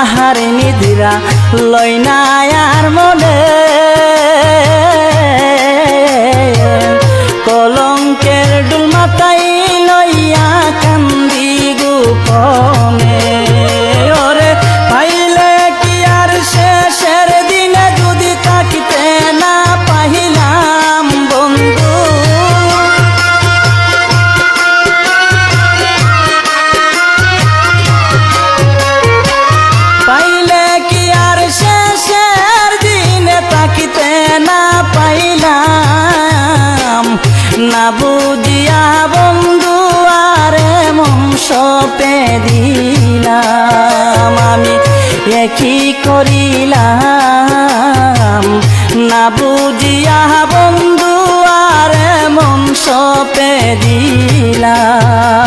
আহার নিদিরা লয় না আর মনে। না বুঝিয়া বন্ধু, আরে মন সপে দিলাম আমি একই করিলাম। না বুঝিয়া বন্ধু, আরে মন সপে দিলাম